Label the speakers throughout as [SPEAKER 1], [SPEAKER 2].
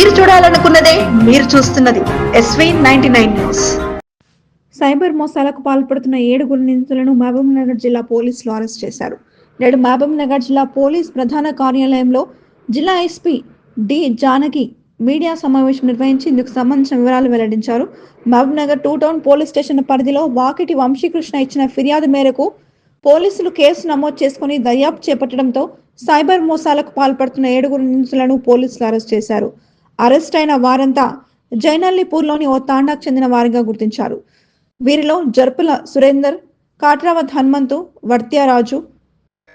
[SPEAKER 1] మీరు చూడాలనుకున్నదే మీరు చూస్తున్నది SV ninety nine news
[SPEAKER 2] cyber మోసాలకు పాల్పడుతున్న ఏడుగురు నిందితులను మహబూబ్నగర్ జిల్లా పోలీసులు అరెస్ట్ చేశారు. నేడు మహబూబ్నగర్ జిల్లా పోలీస్ ప్రధాన కార్యాలయంలో జిల్లా ఎస్పీ డి జానకి మీడియా సమావేశం నిర్వహించి ఇందుకు సంబంధించిన వివరాలు వెల్లడించారు. Mahbubnagar two town police station పరిధిలో వాకిటి వంశీకృష్ణ ఇచ్చిన ఫిర్యాదు మేరకు పోలీసులు కేసు నమోదు చేసుకుని దర్యాప్తు చేపట్టడంతో సైబర్ మోసాలకు పాల్పడుతున్న ఏడుగురు నిందితులను పోలీసులు అరెస్ట్ చేశారు. అరెస్ట్ అయిన వారంతా జైనల్లిపూర్లోని ఓ తాండాకు చెందిన వారిగా గుర్తించారు. వీరిలో జర్పుల సురేందర్ కాట్రావత్ హనుమంతు వర్త్యరాజు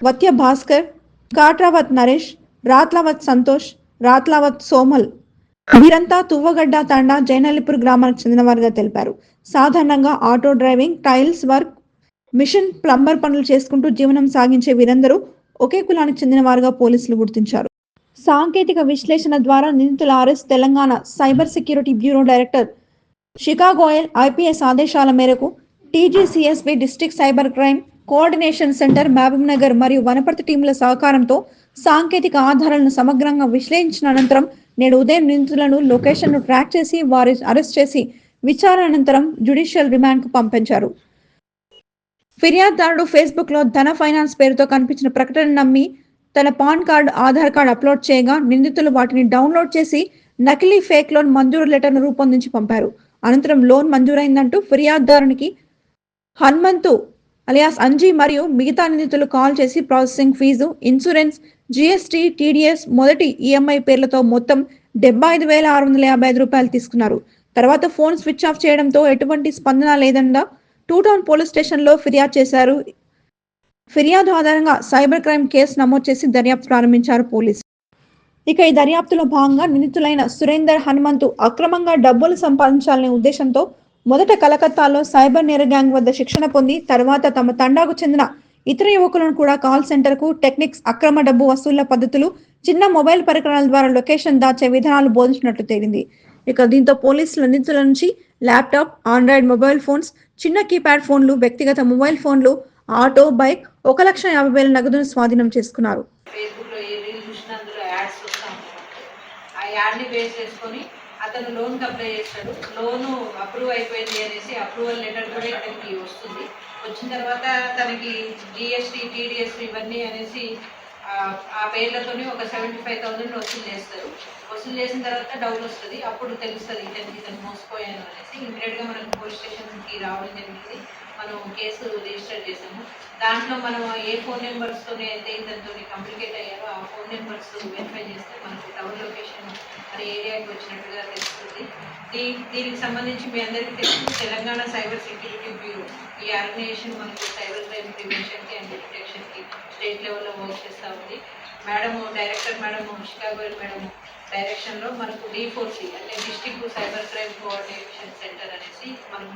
[SPEAKER 2] వత్య భాస్కర్ కాట్రావత్ నరేష్ రాత్లావత్ సంతోష్ రాత్లావత్ సోమల్. వీరంతా తువ్వగడ్డ తాండా జైనల్లిపూర్ గ్రామానికి చెందిన వారిగా తెలిపారు. సాధారణంగా auto driving tiles work machine plumber పనులు చేసుకుంటూ జీవనం సాగించే వీరందరూ ఒకే కులానికి చెందిన వారుగా పోలీసులు గుర్తించారు. సాంకేతిక విశ్లేషణ ద్వారా నిందితుల arrest Telangana cyber security bureau director Shikha Goyal IPS ఆదేశాల మేరకు TGCSB district cyber crime coordination centre Mahbubnagar మరియు వనపర్తి టీంల సహకారంతో సాంకేతిక ఆధారాలను సమగ్రంగా విశ్లేషించిన అనంతరం నేడు ఉదయం నిందితులను లొకేషన్ను ట్రాక్ చేసి వారి అరెస్ట్ చేసి విచారణ అనంతరం జ్యుడిషియల్ రిమాండ్కు పంపించారు. ఫిర్యాదుదారుడు ఫేస్బుక్లో ధన ఫైనాన్స్ పేరుతో కనిపించిన ప్రకటన నమ్మి తన pan card Aadhaar card upload చేయగా నిందితులు వాటిని డౌన్లోడ్ చేసి నకిలీ ఫేక్ లోన్ మంజూరు లెటర్ను రూపొందించి పంపారు. అనంతరం లోన్ మంజూరైందంటూ ఫిర్యాదుదారునికి హనుమంతు అలియాస్ అంజీ మరియు మిగతా నిందితులు కాల్ చేసి processing fee insurance GST TDS మొదటి ఈఎంఐ పేర్లతో మొత్తం డెబ్బై ఐదు వేల ఆరు వందల యాభై ఐదు రూపాయలు తీసుకున్నారు. తర్వాత ఫోన్ స్విచ్ ఆఫ్ చేయడంతో ఎటువంటి స్పందన లేదన్న టూ టౌన్ పోలీస్ స్టేషన్లో ఫిర్యాదు చేశారు ఫిర్యాదు ఆధారంగా సైబర్ క్రైమ్ కేసు నమోదు చేసి దర్యాప్తు ప్రారంభించారు పోలీసులు. ఇక ఈ దర్యాప్తులో భాగంగా నిందితులైన సురేందర్ హనుమంతు అక్రమంగా డబ్బులు సంపాదించాలనే ఉద్దేశంతో మొదట కలకత్తాలో సైబర్ నేర గ్యాంగ్ వద్ద శిక్షణ పొంది తర్వాత తమ తండాకు చెందిన ఇతర యువకులను కూడా కాల్ సెంటర్కు టెక్నిక్స్ అక్రమ డబ్బు వసూళ్ళ పద్ధతులు చిన్న మొబైల్ పరికరాల ద్వారా లొకేషన్ దాచే విధానాలు బోధించినట్లు తేలింది. ఇక దీంతో పోలీసులు నిందితుల నుంచి ల్యాప్టాప్ ఆండ్రాయిడ్ మొబైల్ ఫోన్స్ చిన్న కీప్యాడ్ ఫోన్లు వ్యక్తిగత మొబైల్ ఫోన్లు ఆటో బైక్ ఒక లక్ష యాభై వేల నగదును స్వాధీనం చేసుకున్నారు.
[SPEAKER 3] ఫేస్బుక్లో ఏ రీల్ చూసినా అందులో యాడ్స్ వస్తూ ఉంటాయి ఆ యాడ్ని బేస్ చేసుకొని అతను లోన్కి అప్లై చేస్తాడు లోను అప్రూవ్ అయిపోయింది అనేసి అప్రూవల్ లెటర్ కూడా ఇతనికి వస్తుంది. వచ్చిన తర్వాత తనకి జిఎస్టీ టీడీఎస్ ఇవన్నీ అనేసి ఆ- పేర్లతోనే ఒక సెవెంటీ ఫైవ్ థౌసండ్ వసూలు చేస్తారు. వసూలు చేసిన తర్వాత డౌట్ వస్తుంది. అప్పుడు తెలుస్తుంది ఇతనికి ఇతను మోసపోయాను అనేసి. ఇమీడియట్గా మనం పోలీస్ స్టేషన్కి రావడం జరిగింది. మనం కేసు రిజిస్టర్ చేసాము దాంట్లో మనం ఏ ఫోన్ నెంబర్స్తోనే అయితే ఇతనితో కమ్యూనికేట్ అయ్యారో ఆ ఫోన్ నెంబర్స్ వెరిఫై చేస్తే మనకు టౌన్ లొకేషన్ మన ఏరియాకి వచ్చినట్టుగా తెలుస్తుంది. దీ దీనికి సంబంధించి మీ అందరికీ తెలుసు తెలంగాణ సైబర్ సెక్యూరిటీ బ్యూరో ఈ ఆర్గనైజేషన్ మనకు సైబర్ క్రైమ్ ప్రివెన్షన్కి అండ్ డిటెక్షన్కి స్టేట్ లెవెల్లో వర్క్ చేస్తూ ఉంది. మేడం డైరెక్టర్ మేడం షికాగోల్ మేడం డైరెక్షన్లో మనకు డి అంటే district cyber crime coordination centre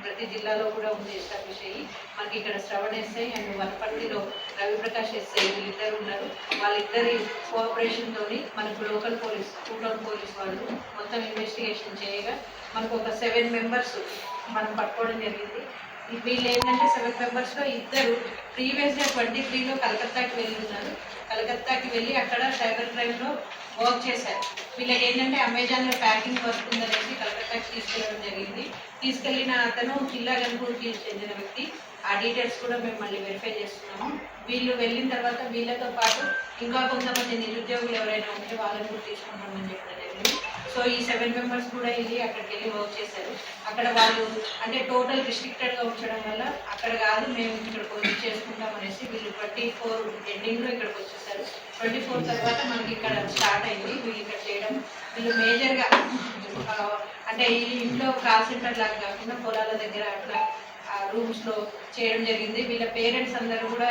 [SPEAKER 3] ప్రతి జిల్లాలో కూడా ఉంది ఎస్టాబ్లిష్ అయ్యి. మనకి ఇక్కడ శ్రవణ్ ఎస్ఐ అండ్ వనపర్తిలో రవిప్రకాష్ ఎస్ఐ వీళ్ళిద్దరు ఉన్నారు. వాళ్ళిద్దరి కోఆపరేషన్తో మనకు local police two town police వాళ్ళు మొత్తం ఇన్వెస్టిగేషన్ చేయగా మనకు ఒక సెవెన్ మెంబర్స్ మనం పట్టుకోవడం జరిగింది. వీళ్ళు ఏంటంటే సెవెన్ మెంబర్స్లో ఇద్దరు ప్రీవియస్గా ట్వంటీ త్రీలో కలకత్తాకి వెళ్ళి ఉన్నారు. కలకత్తాకి వెళ్ళి అక్కడ సైబర్ క్రైమ్లో వర్క్ చేశారు. వీళ్ళకి ఏంటంటే అమెజాన్లో ప్యాకింగ్ వర్క్ ఉందనేసి కలకత్తాకి తీసుకెళ్ళడం జరిగింది. తీసుకెళ్ళిన అతను జిల్లా గన్పూర్కి చెందిన వ్యక్తి. ఆ డీటెయిల్స్ కూడా మేము మళ్ళీ వెరిఫై చేస్తున్నాము. వీళ్ళు వెళ్ళిన తర్వాత వీళ్ళతో పాటు ఇంకా కొంతమంది నిరుద్యోగులు ఎవరైనా ఉంటే వాళ్ళని కూడా తీసుకుంటామని చెప్పడం జరిగింది. సో ఈ సెవెన్ మెంబర్స్ కూడా వెళ్ళి అక్కడికి వెళ్ళి వర్క్ చేశారు. అక్కడ వాళ్ళు అంటే టోటల్ రిస్ట్రిక్టెడ్గా ఉంచడం వల్ల అక్కడ కాదు మేము ఇక్కడికి వచ్చి చేసుకుంటాం అనేసి వీళ్ళు ట్వంటీ ఫోర్ ఎండింగ్లో ఇక్కడికి వచ్చేసారు. ట్వంటీ ఫోర్ తర్వాత మనకి ఇక్కడ స్టార్ట్ అయింది వీళ్ళు ఇక్కడ చేయడం. వీళ్ళు మేజర్గా అంటే ఈ ఇంట్లో కాల్ సెంటర్ లాగా కాకుండా పొలాల దగ్గర అట్లా రూమ్స్లో చేయడం జరిగింది. వీళ్ళ పేరెంట్స్ అందరూ కూడా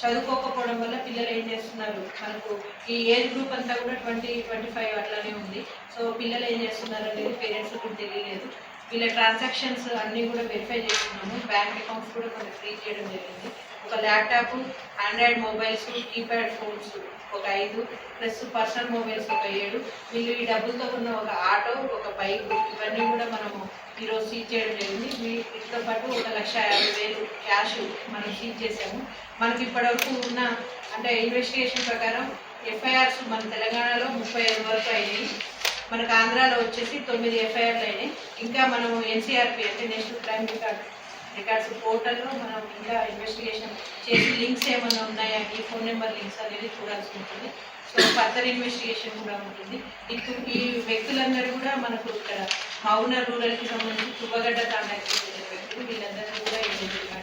[SPEAKER 3] చదువుకోకపోవడం వల్ల పిల్లలు ఏం చేస్తున్నారు? మనకు ఈ ఏజ్ గ్రూప్ అంతా కూడా ట్వంటీ ట్వంటీ ఫైవ్ అట్లానే ఉంది. సో పిల్లలు ఏం చేస్తున్నారు అనేది పేరెంట్స్ కూడా తెలియలేదు. వీళ్ళ ట్రాన్సాక్షన్స్ అన్నీ కూడా వెరిఫై చేస్తున్నాము. బ్యాంక్ అకౌంట్స్ కూడా కొన్ని ఫ్రీ చేయడం జరిగింది. ఒక laptop android mobiles keypad phones ఒక ఐదు ప్లస్ పర్సనల్ మొబైల్స్ ఒక ఏడు. వీళ్ళు ఈ డబ్బులతో ఉన్న ఒక ఆటో ఒక బైక్ ఇవన్నీ కూడా మనము ఈరోజు సీజ్ చేయడం జరిగింది. వీటితో పాటు ఒక లక్ష యాభై వేలు క్యాష్ మనం సీజ్ చేసాము. మనకి ఇప్పటివరకు ఉన్న అంటే ఇన్వెస్టిగేషన్ ప్రకారం ఎఫ్ఐఆర్స్ మన తెలంగాణలో ముప్పై ఐదు వరకు అయినాయి. మనకు ఆంధ్రాలో వచ్చేసి తొమ్మిది ఎఫ్ఐఆర్లు అయినాయి. ఇంకా మనం ఎన్సీఆర్పి అంటే నేషనల్ క్రైమ్ రికార్డ్ రికార్డ్స్ పోర్టల్లో మనం ఇంకా ఇన్వెస్టిగేషన్ చేసి లింక్స్ ఏమైనా ఉన్నాయా? ఈ ఫోన్ నెంబర్ లింక్స్ అనేది చూడాల్సి ఉంటుంది. సో ఫర్దర్ ఇన్వెస్టిగేషన్ కూడా ఉంటుంది. ఇప్పుడు ఈ వ్యక్తులందరూ కూడా మనకు ఇక్కడ మౌన రూరల్కి సంబంధించి తువ్వగడ్డ కాంటాక్ట్ చేసిన వ్యక్తులు వీళ్ళందరూ కూడా identify